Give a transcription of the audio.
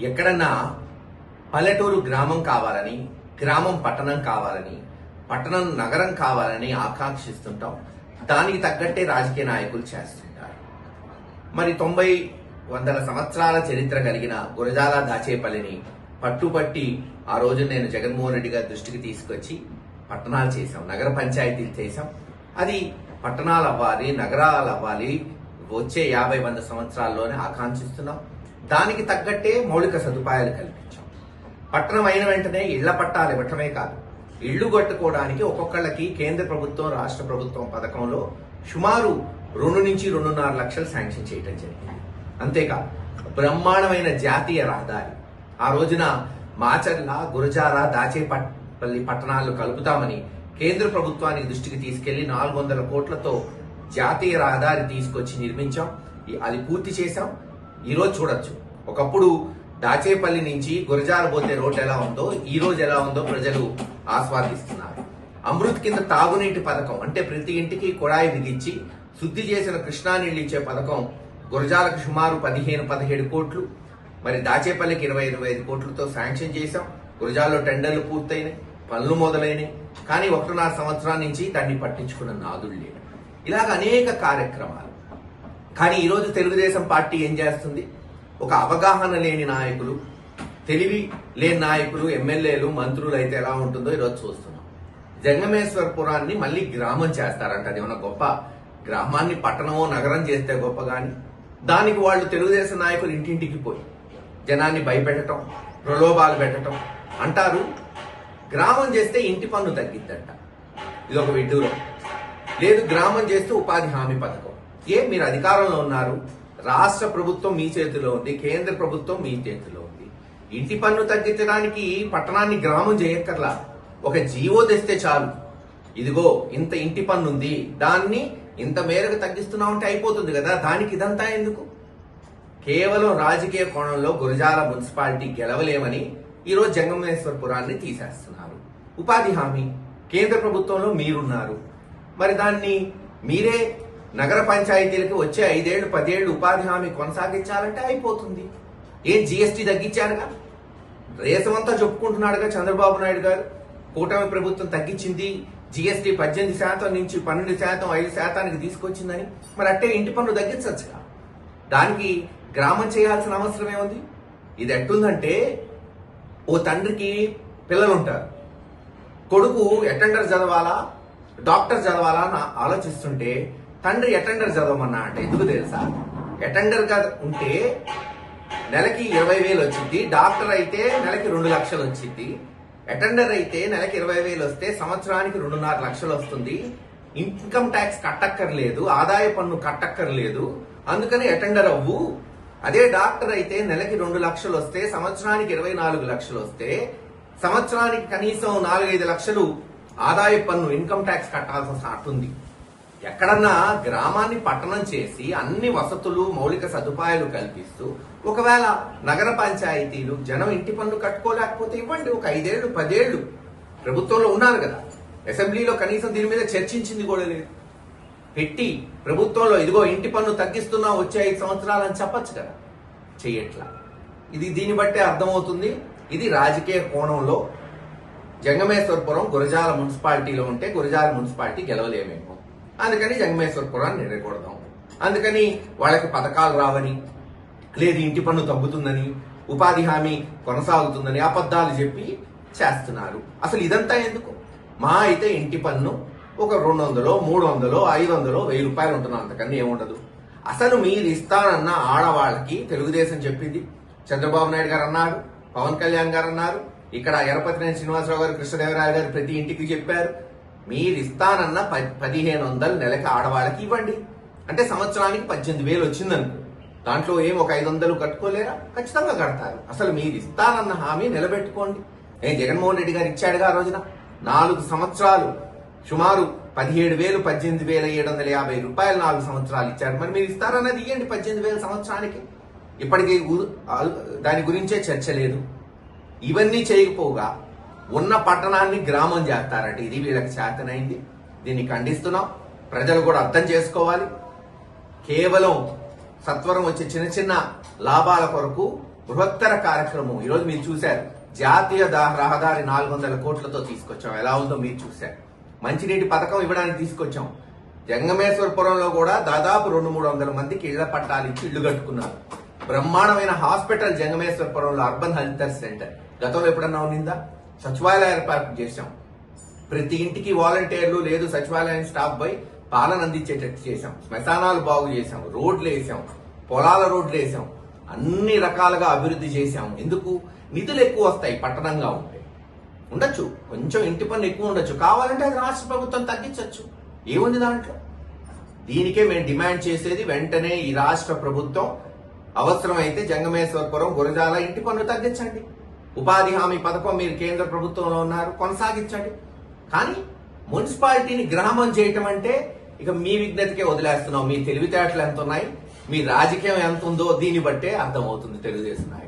ఎక్కడన్నా పల్లెటూరు గ్రామం కావాలని గ్రామం పట్టణం కావాలని పట్టణం నగరం కావాలని ఆకాంక్షిస్తుంటాం. దానికి తగ్గట్టే రాజకీయ నాయకులు చేస్తుంటారు. మరి తొంభై వందల సంవత్సరాల చరిత్ర కలిగిన గురజాల దాచేపల్లిని పట్టుపట్టి ఆ రోజు నేను జగన్మోహన్ రెడ్డి గారి దృష్టికి తీసుకొచ్చి పట్టణాలు చేశాం. నగర పంచాయతీలు చేశాం. అది పట్టణాలు అవ్వాలి నగరాలు అవ్వాలి వచ్చే యాభై వంద సంవత్సరాల్లోనే ఆకాంక్షిస్తున్నాం. దానికి తగ్గట్టే మౌలిక సదుపాయాలు కల్పించాం. పట్టణం అయిన వెంటనే ఇళ్ళ పట్టాలు ఇవ్వటమే కాదు ఇళ్ళు కట్టుకోవడానికి ఒక్కొక్కళ్ళకి కేంద్ర ప్రభుత్వం రాష్ట్ర ప్రభుత్వం పథకంలో సుమారు రెండు నుంచి రెండున్నర లక్షలు శాంక్షన్ చేయటం జరిగింది. అంతేకాదు బ్రహ్మాండమైన జాతీయ రహదారి. ఆ రోజున మాచర్ల గురజార దాచేపల్లి పట్టణాలు కలుపుతామని కేంద్ర ప్రభుత్వానికి దృష్టికి తీసుకెళ్ళి నాలుగు వందల కోట్లతో జాతీయ రహదారి తీసుకొచ్చి నిర్మించాం. ఈ- అది పూర్తి చేశాం. ఈరోజు చూడొచ్చు. ఒకప్పుడు దాచేపల్లి నుంచి గురజారబోతే రోడ్ రోడ్డు ఎలా ఉందో ఈ రోజు ఎలా ఉందో ప్రజలు ఆస్వాదిస్తున్నారు. అమృత్ కింద తాగునీటి పథకం అంటే ప్రతి ఇంటికి కుడాయి విధించి శుద్ధి చేసిన కృష్ణా నీళ్ళు ఇచ్చే పథకం గురజాలకు సుమారు పదిహేను పదిహేడు కోట్లు. మరి దాచేపల్లికి ఇరవై ఇరవై ఐదు కోట్లతో శాంక్షన్ చేశాం. గురజాల్లో టెండర్లు పూర్తయినాయి పనులు మొదలైనవి కానీ ఒకటిన్నర సంవత్సరాల నుంచి దాన్ని పట్టించుకున్న నాదుడు లేడు ఇలాగ అనేక కార్యక్రమాలు కానీ ఈరోజు తెలుగుదేశం పార్టీ ఏం చేస్తుంది? ఒక అవగాహన లేని నాయకులు తెలివి లేని నాయకులు ఎమ్మెల్యేలు మంత్రులు అయితే ఎలా ఉంటుందో ఈరోజు చూస్తున్నాం. జంగమేశ్వరపురాన్ని మళ్ళీ గ్రామం చేస్తారంట. అది ఏమైనా గొప్ప గ్రామాన్ని పట్టణమో నగరం చేస్తే గొప్ప కానీ దానికి వాళ్ళు తెలుగుదేశం నాయకులు ఇంటింటికి పోయి జనాన్ని భయపెట్టడం ప్రలోభాలు పెట్టడం అంటారు. గ్రామం చేస్తే ఇంటి పన్ను తగ్గిద్దంట. ఇది ఒక విడ్డూరం. లేదు గ్రామం చేస్తే ఉపాధి హామీ పథకం. ఏ మీరు అధికారంలో ఉన్నారు? రాష్ట్ర ప్రభుత్వం మీ చేతిలో ఉంది కేంద్ర ప్రభుత్వం మీ చేతిలో ఉంది. ఇంటి పన్ను తగ్గించడానికి పట్టణాన్ని గ్రామం చేయక్కర్లా. ఒక జీవో తెస్తే చాలు. ఇదిగో ఇంత ఇంటి పన్ను ఉంది దాన్ని ఇంత మేరకు తగ్గిస్తున్నామంటే అయిపోతుంది కదా. దానికి ఇదంతా ఎందుకు? కేవలం రాజకీయ కోణంలో గురజాల మున్సిపాలిటీ గెలవలేమని ఈరోజు జంగమేశ్వరపురాన్ని తీసేస్తున్నారు. ఉపాధి హామీ. కేంద్ర ప్రభుత్వంలో మీరున్నారు. మరి దాన్ని మీరే నగర పంచాయతీలకు వచ్చే ఐదేళ్ళు పదేళ్ళు ఉపాధి హామీ కొనసాగించాలంటే అయిపోతుంది. ఏం జీఎస్టీ తగ్గించారుగా దేశమంతా చెప్పుకుంటున్నాడుగా చంద్రబాబు నాయుడు గారు. కూటమి ప్రభుత్వం తగ్గించింది జీఎస్టీ పద్దెనిమిది శాతం నుంచి పన్నెండు శాతం ఐదు శాతానికి తీసుకొచ్చిందని. మరి అట్టే ఇంటి పన్ను తగ్గించచ్చుగా? దానికి గ్రామం చేయాల్సిన అవసరం ఏముంది ఇది ఎట్టుందంటే ఓ తండ్రికి పిల్లలు ఉంటారు కొడుకు అటెండర్ చదవాలా డాక్టర్ చదవాలా అని ఆలోచిస్తుంటే తండ్రి అటెండర్ చదవమన్నా అంటే ఎందుకు తెలుసా? అటెండర్గా ఉంటే నెలకి ఇరవై వేలు వచ్చింది డాక్టర్ అయితే నెలకి రెండు లక్షలు వచ్చింది అటెండర్ అయితే నెలకి ఇరవై వేలు వస్తే సంవత్సరానికి రెండున్నర లక్షలు వస్తుంది. ఇన్కమ్ ట్యాక్స్ కట్టక్కర్లేదు ఆదాయ పన్ను కట్టక్కర్లేదు అందుకని అటెండర్ అవ్వు. అదే డాక్టర్ అయితే నెలకి రెండు లక్షలు వస్తే సంవత్సరానికి ఇరవై నాలుగు లక్షలు వస్తే సంవత్సరానికి కనీసం నాలుగైదు లక్షలు ఆదాయ పన్ను ఇన్కమ్ ట్యాక్స్ కట్టాల్సిన ఉంది. ఎక్కడన్నా గ్రామాన్ని పట్టణం చేసి అన్ని వసతులు మౌలిక సదుపాయాలు కల్పిస్తూ ఒకవేళ నగర పంచాయతీలు జనం ఇంటి పన్ను కట్టుకోలేకపోతే ఇవ్వండి ఒక ఐదేళ్ళు పదేళ్ళు ప్రభుత్వంలో ఉన్నారు కదా. అసెంబ్లీలో కనీసం దీని మీద చర్చించింది కూడా లేదు. పెట్టి ప్రభుత్వంలో ఇదిగో ఇంటి పన్ను తగ్గిస్తున్నా వచ్చే ఐదు సంవత్సరాలు అని చెప్పొచ్చు కదా. చెయ్యట్లా. ఇది దీన్ని బట్టే అర్థమవుతుంది. ఇది రాజకీయ కోణంలో జంగమేశ్వరపురం గురజాల మున్సిపాలిటీలో ఉంటే గురజాల మున్సిపాలిటీ గెలవలేమేమో. అందుకని జంగమేశ్వరపురాన్ని నిలకూడదాం అందుకని వాళ్ళకి పథకాలు రావని లేదు ఇంటి పన్ను తగ్గుతుందని ఉపాధి హామీ కొనసాగుతుందని అబద్ధాలు చెప్పి చేస్తున్నారు. అసలు ఇదంతా ఎందుకు? మా అయితే ఇంటి పన్ను ఒక రెండు వందలో మూడు వందలో ఐదు వందలో వెయ్యి రూపాయలు ఉంటుంది అంతకన్నా ఏముండదు. అసలు మీరు ఇస్తానన్న ఆడవాళ్ళకి తెలుగుదేశం చెప్పింది. చంద్రబాబు నాయుడు గారు అన్నారు పవన్ కళ్యాణ్ గారు అన్నారు ఇక్కడ ఎరపతినేని శ్రీనివాసరావు గారు కృష్ణదేవరాయ గారు ప్రతి ఇంటికి చెప్పారు. మీరు ఇస్తానన్న ప- పదిహేను వందలు నెలకి ఆడవాళ్ళకి ఇవ్వండి. అంటే సంవత్సరానికి పద్దెనిమిది వేలు వచ్చిందనుకో. దాంట్లో ఏం ఒక ఐదు వందలు కట్టుకోలేరా? ఖచ్చితంగా కడతారు. అసలు మీరు ఇస్తానన్న హామీ నిలబెట్టుకోండి. ఏ జగన్మోహన్ రెడ్డి గారు ఇచ్చాడుగా ఆ రోజున? నాలుగు సంవత్సరాలు. సుమారు పదిహేడు వేలు పద్దెనిమిది వేల ఏడు వందల యాభై రూపాయలు నాలుగు సంవత్సరాలు ఇచ్చారు. మరి మీరు ఇస్తారన్నది ఇవ్వండి పద్దెనిమిది వేల సంవత్సరానికి. ఇప్పటికీ దాని గురించే చర్చ లేదు. ఇవన్నీ చేయకపోగా ఉన్న పట్టణాన్ని గ్రామం చేస్తారట ఇది వీళ్ళకి చేతనైంది. దీన్ని ఖండిస్తున్నాం. ప్రజలు కూడా అర్థం చేసుకోవాలి. కేవలం సత్వరం వచ్చే చిన్న చిన్న లాభాల కొరకు బృహత్తర కార్యక్రమం. ఈరోజు మీరు చూశారు. జాతీయ దా- రహదారి నాలుగు వందల కోట్లతో తీసుకొచ్చాం. ఎలా ఉందో మీరు చూశారు. మంచినీటి పథకం ఇవ్వడానికి తీసుకొచ్చాం. జంగమేశ్వరపురంలో కూడా దాదాపు రెండు మూడు వందల మందికి ఇళ్ళ పట్టాలు ఇచ్చి ఇళ్ళు కట్టుకున్నారు. బ్రహ్మాండమైన హాస్పిటల్ జంగమేశ్వరపురంలో అర్బన్ హెల్త్ సెంటర్. గతంలో ఎప్పుడన్నా ఉన్నిందా సచివాలయ ఏర్పాటు చేశాం. ప్రతి ఇంటికి వాలంటీర్లు లేదు సచివాలయం స్టాఫ్ పై పాలన అందించేటట్టు చేశాం. శ్మశానాలు బాగు చేశాం రోడ్లు వేసాం పొలాల రోడ్లు వేసాం అన్ని రకాలుగా అభివృద్ధి చేశాం. ఎందుకు? నిధులు ఎక్కువ వస్తాయి పట్టణంగా ఉంటే. ఉండొచ్చు కొంచెం ఇంటి పన్ను ఎక్కువ ఉండొచ్చు. కావాలంటే అది రాష్ట్ర ప్రభుత్వం తగ్గించవచ్చు ఏముంది దాంట్లో? దీనికే మేము డిమాండ్ చేసేది వెంటనే ఈ రాష్ట్ర ప్రభుత్వం అవసరమైతే జంగమేశ్వరపురం గురజాల ఇంటి పన్ను తగ్గించండి. ఉపాధి హామీ పథకం మీరు కేంద్ర ప్రభుత్వంలో ఉన్నారు కొనసాగించండి. కానీ మున్సిపాలిటీని గ్రామం చేయటం అంటే ఇక మీ విజ్ఞతకే వదిలేస్తున్నాం. మీ తెలివితేటలు ఎంత ఉన్నాయి మీ రాజకీయం ఎంత ఉందో దీన్ని బట్టే అర్థమవుతుంది తెలుగుదేశం నాయకుడు